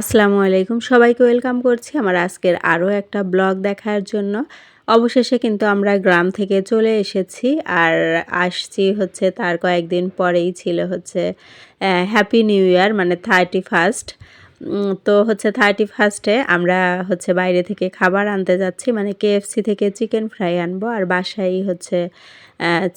আসসালামু আলাইকুম। সবাইকে ওয়েলকাম করছি আমার আজকের আরও একটা ব্লগ দেখার জন্য। অবশেষে কিন্তু আমরা গ্রাম থেকে চলে এসেছি আর আসছি হচ্ছে তার কয়েকদিন পরেই ছিল হচ্ছে হ্যাপি নিউ ইয়ার মানে থার্টি ফার্স্ট তো হচ্ছে থার্টি ফার্স্টে আমরা হচ্ছে বাইরে থেকে খাবার আনতে যাচ্ছি। মানে কেএফসি থেকে চিকেন ফ্রাই আনব আর বাসায় হচ্ছে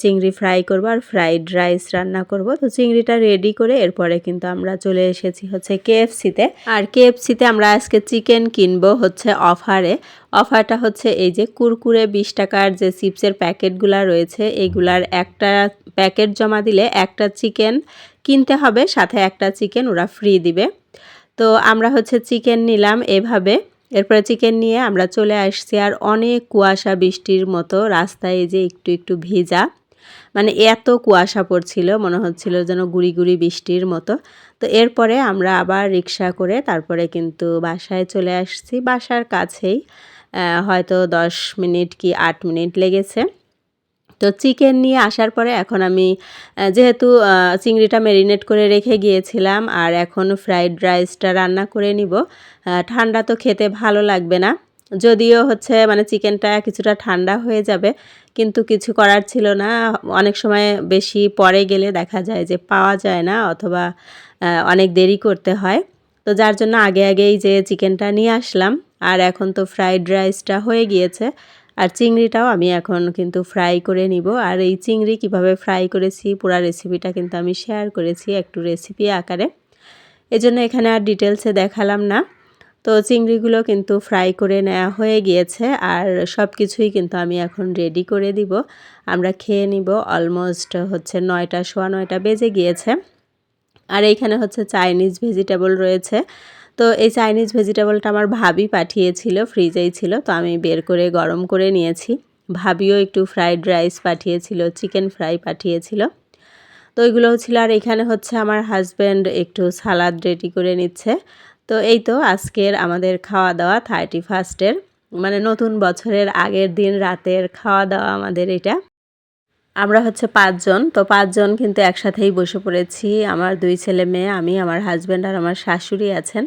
চিংড়ি ফ্রাই করব আর ফ্রাইড রাইস রান্না করব। তো চিংড়িটা রেডি করে এরপরে কিন্তু আমরা চলে এসেছি হচ্ছে কেএফসিতে আর কেএফসিতে আমরা আজকে চিকেন কিনবো হচ্ছে অফারে অফারটা হচ্ছে এই যে কুরকুরে বিশ টাকার যে চিপসের প্যাকেটগুলো রয়েছে এইগুলার একটা প্যাকেট জমা দিলে একটা চিকেন কিনতে হবে, সাথে একটা চিকেন ওরা ফ্রি দিবে। তো আমরা হচ্ছে চিকেন নিলাম এভাবে। এরপরে চিকেন নিয়ে আমরা চলে আসছি আর অনেক কুয়াশা বৃষ্টির মতো রাস্তায় যে একটু একটু ভিজা। মানে এত কুয়াশা পড়ছিল, মনে হচ্ছিল যেন গুড়ি গুড়ি বৃষ্টির মতো। তো এরপরে আমরা আবার রিক্সা করে তারপরে কিন্তু বাসায় চলে আসছি। বাসার কাছেই হয়তো দশ মিনিট কি আট মিনিট লেগেছে। তো চিকেন নিয়ে আসার পরে এখন আমি যেহেতু চিংড়িটা ম্যারিনেট করে রেখে গিয়েছিলাম আর এখন ফ্রাইড রাইসটা রান্না করে নিব ঠান্ডা তো খেতে ভালো লাগবে না। যদিও হচ্ছে মানে চিকেনটা কিছুটা ঠান্ডা হয়ে যাবে, কিন্তু কিছু করার ছিল না। অনেক সময় বেশি পরে গেলে দেখা যায় যে পাওয়া যায় না অথবা অনেক দেরি করতে হয়। তো যার জন্য আগে আগেই যে চিকেনটা নিয়ে আসলাম, আর এখন তো ফ্রাইড রাইসটা হয়ে গিয়েছে। আর চিংড়িটাও আমি এখন কিন্তু ফ্রাই করে নিব। আর এই চিংড়ি কীভাবে ফ্রাই করেছি, পুরো রেসিপিটা কিন্তু আমি শেয়ার করেছি একটু রেসিপি আকারে। এজন্য এখানে আর ডিটেলসে দেখালাম না। তো চিংড়িগুলো কিন্তু ফ্রাই করে নেওয়া হয়ে গিয়েছে আর সব কিছুই কিন্তু আমি এখন রেডি করে দিব। আমরা খেয়ে নিব অলমোস্ট হচ্ছে নয়টা, সোয়া নয়টা বেজে গিয়েছে। আর এইখানে হচ্ছে চাইনিজ ভেজিটেবল রয়েছে। তো এই চাইনিজ ভেজিটেবলটা আমার ভাবি পাঠিয়েছিল ফ্রিজেই ছিল, তো আমি বের করে গরম করে নিয়েছি। ভাবিও একটু ফ্রাইড রাইস পাঠিয়েছিল চিকেন ফ্রাই পাঠিয়েছিল। তো ওইগুলোও ছিল, আর এখানে হচ্ছে আমার হাজব্যান্ড একটু সালাদ রেডি করে নিচ্ছে। তো এই তো আজকের আমাদের খাওয়া দাওয়া থার্টি ফার্স্টের মানে নতুন বছরের আগের দিন রাতের খাওয়া দাওয়া আমাদের এটা। আমরা হচ্ছে পাঁচজন, তো পাঁচজন কিন্তু একসাথেই বসে পড়েছি। আমার দুই ছেলে মেয়ে, আমি, আমার হাজব্যান্ড আর আমার শাশুড়ি আছেন।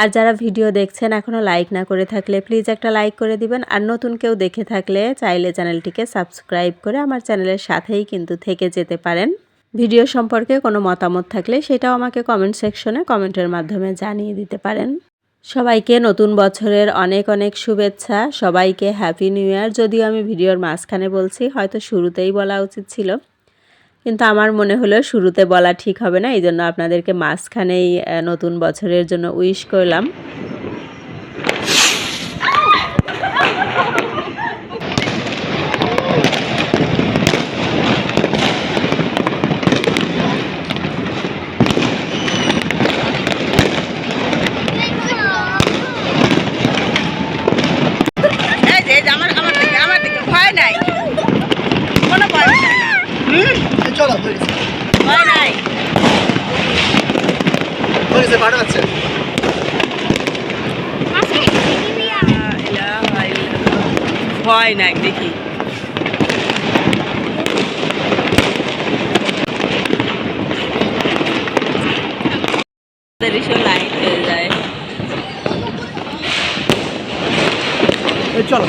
আর যারা ভিডিও দেখছেন এখনও লাইক না করে থাকলে প্লিজ একটা লাইক করে দিবেন। আর নতুন কেউ দেখে থাকলে চাইলে চ্যানেলটিকে সাবস্ক্রাইব করে আমার চ্যানেলের সাথেই কিন্তু থেকে যেতে পারেন। ভিডিও সম্পর্কে কোনো মতামত থাকলে সেটাও আমাকে কমেন্ট সেকশনে কমেন্টের মাধ্যমে জানিয়ে দিতে পারেন। সবাইকে নতুন বছরের অনেক অনেক শুভেচ্ছা। সবাইকে হ্যাপি নিউ ইয়ার যদিও আমি ভিডিওর মাঝখানে বলছি, হয়তো শুরুতেই বলা উচিত ছিল। কিন্তু আমার মনে হলো শুরুতে বলা ঠিক হবে না এই জন্য আপনাদেরকে মাঝখানেই নতুন বছরের জন্য উইশ করলাম। হয়েছে ভালো আছে। হয় না। দেখি। লাইট হয়ে যায়। চলো।